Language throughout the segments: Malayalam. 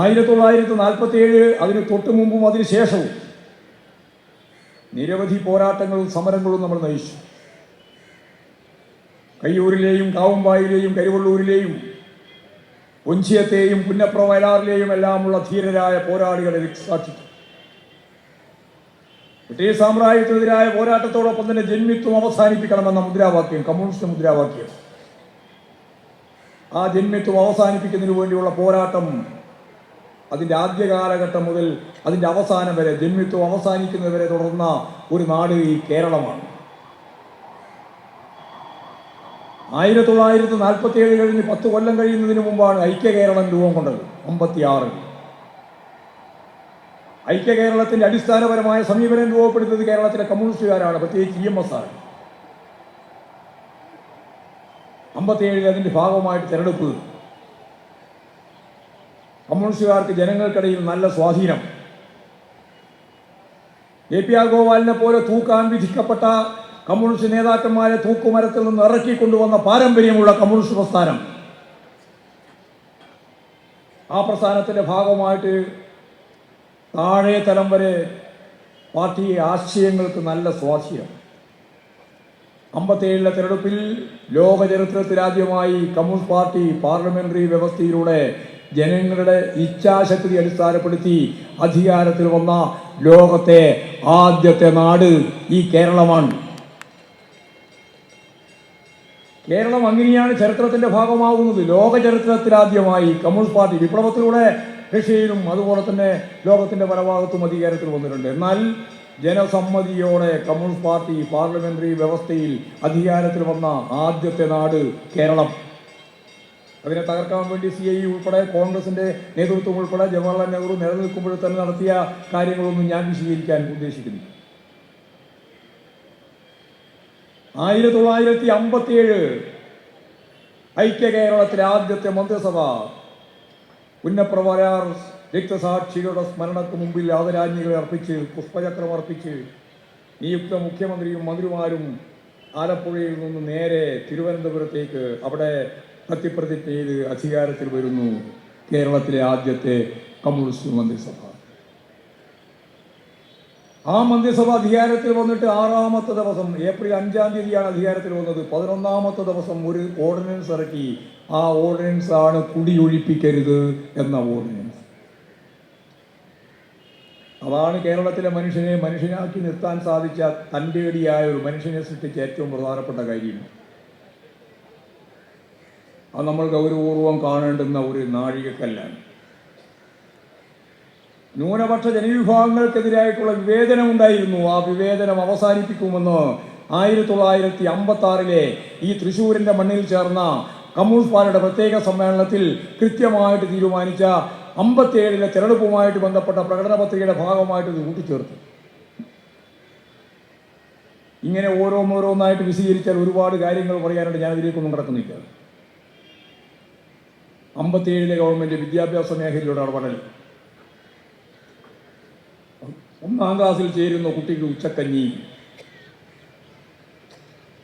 ആയിരത്തി തൊള്ളായിരത്തി നാൽപ്പത്തി ഏഴ് അതിന് തൊട്ട് മുമ്പും അതിന് ശേഷവും നിരവധി പോരാട്ടങ്ങളും സമരങ്ങളും നമ്മൾ നയിച്ചു. കയ്യൂരിലെയും കാവുമ്പായിലെയും കരുവള്ളൂരിലെയും പൊഞ്ചിയത്തെയും പുന്നപ്ര വയലാറിലെയും എല്ലാമുള്ള ധീരരായ പോരാളികളെ സാക്ഷിച്ചു ബ്രിട്ടീഷ് സാമ്രാജ്യത്തിനെതിരായ പോരാട്ടത്തോടൊപ്പം തന്നെ ജന്മിത്വം അവസാനിപ്പിക്കണമെന്ന മുദ്രാവാക്യം കമ്മ്യൂണിസ്റ്റ് മുദ്രാവാക്യം. ആ ജന്മിത്വം അവസാനിപ്പിക്കുന്നതിന് വേണ്ടിയുള്ള പോരാട്ടം അതിന്റെ ആദ്യ കാലഘട്ടം മുതൽ അതിന്റെ അവസാനം വരെ ജന്മിത്വം അവസാനിക്കുന്നതുവരെ തുടർന്ന ഒരു നാട് ഈ കേരളമാണ്. ആയിരത്തി തൊള്ളായിരത്തി നാൽപ്പത്തി ഏഴ് കഴിഞ്ഞ് പത്ത് കൊല്ലം കഴിയുന്നതിന് മുമ്പാണ് ഐക്യ കേരളം രൂപം കൊണ്ടത് അമ്പത്തി ആറിൽ ഐക്യ കേരളത്തിന്റെ അടിസ്ഥാനപരമായ സമീപനം രൂപപ്പെടുത്തുന്നത് കേരളത്തിലെ കമ്മ്യൂണിസ്റ്റുകാരാണ് പ്രത്യേകിച്ച് ഇ എം എസ് ആണ്. അമ്പത്തിയേഴിൽ അതിന്റെ ഭാഗമായിട്ട് തെരഞ്ഞെടുപ്പ് കമ്മ്യൂണിസ്റ്റുകാർക്ക് ജനങ്ങൾക്കിടയിൽ നല്ല സ്വാധീനം. എ പി ആർ ഗോപാലിനെ പോലെ തൂക്കാൻ വിധിക്കപ്പെട്ട കമ്മ്യൂണിസ്റ്റ് നേതാക്കന്മാരെ തൂക്കുമരത്തിൽ നിന്ന് ഇറക്കിക്കൊണ്ടുവന്ന പാരമ്പര്യമുള്ള കമ്മ്യൂണിസ്റ്റ് പ്രസ്ഥാനം. ആ പ്രസ്ഥാനത്തിന്റെ ഭാഗമായിട്ട് താഴെ തലം വരെ പാർട്ടി ആശയങ്ങൾക്ക് നല്ല സ്വാധീനം. അമ്പത്തേഴിലെ തെരഞ്ഞെടുപ്പിൽ ലോക ചരിത്രത്തിലാദ്യമായി കമ്മ്യൂണിസ്റ്റ് പാർട്ടി പാർലമെന്ററി വ്യവസ്ഥയിലൂടെ ജനങ്ങളുടെ ഇച്ഛാശക്തി അടിസ്ഥാനപ്പെടുത്തി അധികാരത്തിൽ വന്ന ലോകത്തെ ആദ്യത്തെ നാട് ഈ കേരളമാണ്. കേരളം അങ്ങനെയാണ് ചരിത്രത്തിന്റെ ഭാഗമാകുന്നത് ലോക ചരിത്രത്തിലാദ്യമായി കമ്മ്യൂണിസ്റ്റ് പാർട്ടി വിപ്ലവത്തിലൂടെ റഷ്യയിലും അതുപോലെ തന്നെ ലോകത്തിന്റെ പല ഭാഗത്തും അധികാരത്തിൽ വന്നിട്ടുണ്ട്. എന്നാൽ ജനസമ്മതിയോടെ കമ്മ്യൂണിസ്റ്റ് പാർട്ടി പാർലമെന്ററി വ്യവസ്ഥയിൽ അധികാരത്തിൽ വന്ന ആദ്യത്തെ നാട് കേരളം. അതിനെ തകർക്കാൻ വേണ്ടി സി ഐ ഉൾപ്പെടെ കോൺഗ്രസിന്റെ നേതൃത്വം ഉൾപ്പെടെ ജവഹർലാൽ നെഹ്റു നിലനിൽക്കുമ്പോൾ തന്നെ നടത്തിയ കാര്യങ്ങളൊന്നും ഞാൻ വിശദീകരിക്കാൻ ഉദ്ദേശിക്കുന്നു. ആയിരത്തി തൊള്ളായിരത്തി അമ്പത്തിയേഴ് ഐക്യ കേരളത്തിലെ ആദ്യത്തെ മന്ത്രിസഭ പുന്നപ്രവരാർ രക്തസാക്ഷികളുടെ സ്മരണക്ക് മുമ്പിൽ ആദരാഞ്ജലികൾ അർപ്പിച്ച് പുഷ്പചക്രം അർപ്പിച്ച് നിയുക്ത മുഖ്യമന്ത്രിയും മന്ത്രിമാരും ആലപ്പുഴയിൽ നിന്ന് നേരെ തിരുവനന്തപുരത്തേക്ക് അവിടെ സത്യപ്രതിജ്ഞ ചെയ്ത് അധികാരത്തിൽ വരുന്നു കേരളത്തിലെ ആദ്യത്തെ കമ്മ്യൂണിസ്റ്റ് മന്ത്രിസഭ. ആ മന്ത്രിസഭ അധികാരത്തിൽ വന്നിട്ട് ആറാമത്തെ ദിവസം ഏപ്രിൽ അഞ്ചാം തീയതിയാണ് അധികാരത്തിൽ വന്നത്. പതിനൊന്നാമത്തെ ദിവസം ഒരു ഓർഡിനൻസ് ഇറക്കി. ആ ഓർഡിനൻസ് ആണ് കുടിയൊഴിപ്പിക്കരുത് എന്ന ഓർഡിനൻസ് അതാണ് കേരളത്തിലെ മനുഷ്യനെ മനുഷ്യനാക്കി നിർത്താൻ സാധിച്ച തന്റെടിയായ ഒരു മനുഷ്യനെ സൃഷ്ടിച്ച ഏറ്റവും പ്രധാനപ്പെട്ട കാര്യം. അത് നമ്മൾ ഗൗരവപൂർവം കാണേണ്ടുന്ന ഒരു നാഴികക്കല്ലാണ്. ന്യൂനപക്ഷ ജനവിഭാഗങ്ങൾക്കെതിരായിട്ടുള്ള വിവേചനം ഉണ്ടായിരുന്നു ആ വിവേചനം അവസാനിപ്പിക്കുമെന്ന് ആയിരത്തി തൊള്ളായിരത്തി അമ്പത്തി ആറിലെ ഈ തൃശ്ശൂരിന്റെ മണ്ണിൽ ചേർന്ന കമ്മ്യൂണിസ്റ്റ് പാർട്ടിയുടെ പ്രത്യേക സമ്മേളനത്തിൽ കൃത്യമായിട്ട് തീരുമാനിച്ച അമ്പത്തിയേഴിലെ തെരഞ്ഞെടുപ്പുമായിട്ട് ബന്ധപ്പെട്ട പ്രകടന പത്രികയുടെ ഭാഗമായിട്ട് ഇത് കൂട്ടിച്ചേർത്തു. ഇങ്ങനെ ഓരോന്നോരോന്നായിട്ട് വിശദീകരിച്ചാൽ ഒരുപാട് കാര്യങ്ങൾ പറയാനുണ്ട് ഞാൻ ഇതിലേക്കൊന്നും കിടക്കുന്നില്ല. അമ്പത്തിയേഴിലെ ഗവൺമെന്റ് വിദ്യാഭ്യാസ മേഖലയുടെ ഇടപെടൽ ഒന്നാം ക്ലാസ്സിൽ ചേരുന്ന കുട്ടിക്ക് ഉച്ചക്കഞ്ഞി.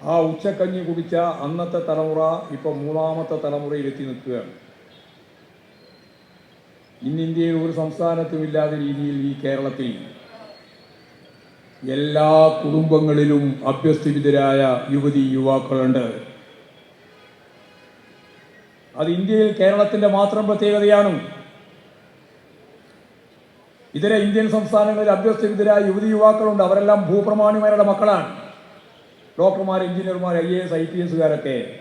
ആ ഉച്ചക്കഞ്ഞി കുടിച്ച അന്നത്തെ തലമുറ ഇപ്പൊ മൂന്നാമത്തെ തലമുറയിൽ എത്തി നിൽക്കുകയാണ്. ഇന്ന് ഇന്ത്യയിൽ ഒരു സംസ്ഥാനത്തും ഇല്ലാത്ത രീതിയിൽ ഈ കേരളത്തിൽ എല്ലാ കുടുംബങ്ങളിലും അഭ്യസ്തവിതരായ യുവതി യുവാക്കളുണ്ട്. അത് ഇന്ത്യയിൽ കേരളത്തിന്റെ മാത്രം പ്രത്യേകതയാണ്. ഇതര ഇന്ത്യൻ സംസ്ഥാനങ്ങളിൽ അഭ്യസ്തവിദ്യരായ യുവതി യുവാക്കളുണ്ട്. അവരെല്ലാം ഭൂപ്രമാണിമാരുടെ മക്കളാണ്. ഡോക്ടർമാർ എഞ്ചിനീയർമാർ I A S I P എസുകാരൊക്കെ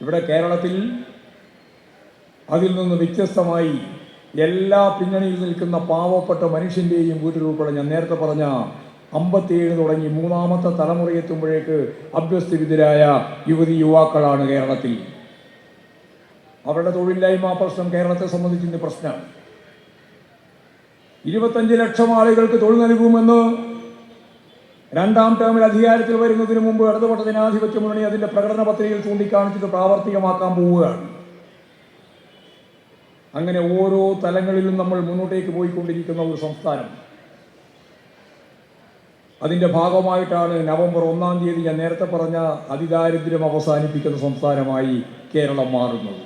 ഇവിടെ കേരളത്തിൽ അതിൽ നിന്ന് വ്യത്യസ്തമായി എല്ലാ പിന്നണിയിൽ നിൽക്കുന്ന പാവപ്പെട്ട മനുഷ്യന്റെയും വീട്ടിൽ ഉൾപ്പെടെ ഞാൻ നേരത്തെ പറഞ്ഞ അമ്പത്തിയേഴ് തുടങ്ങി മൂന്നാമത്തെ തലമുറയെത്തുമ്പോഴേക്ക് അഭ്യസ്തവിദ്യരായ യുവതി യുവാക്കളാണ് കേരളത്തിൽ. അവരുടെ തൊഴിലില്ലായ്മ പ്രശ്നം കേരളത്തെ സംബന്ധിച്ച് ഇന്ന് പ്രശ്നമാണ്. ഇരുപത്തഞ്ച് ലക്ഷം ആളുകൾക്ക് തൊഴിൽ നൽകുമെന്ന് രണ്ടാം ടേമിൽ അധികാരത്തിൽ വരുന്നതിന് മുമ്പ് ഇടതുപക്ഷ ജനാധിപത്യ മുന്നണി അതിന്റെ പ്രകടന പത്രികയിൽ ചൂണ്ടിക്കാണിച്ചിട്ട് പ്രാവർത്തികമാക്കാൻ പോവുകയാണ്. അങ്ങനെ ഓരോ തലങ്ങളിലും നമ്മൾ മുന്നോട്ടേക്ക് പോയിക്കൊണ്ടിരിക്കുന്ന ഒരു സംസ്ഥാനം. അതിന്റെ ഭാഗമായിട്ടാണ് നവംബർ ഒന്നാം തീയതി ഞാൻ നേരത്തെ പറഞ്ഞ അതിദാരിദ്ര്യം അവസാനിപ്പിക്കുന്ന സംസ്ഥാനമായി കേരളം മാറുന്നത്.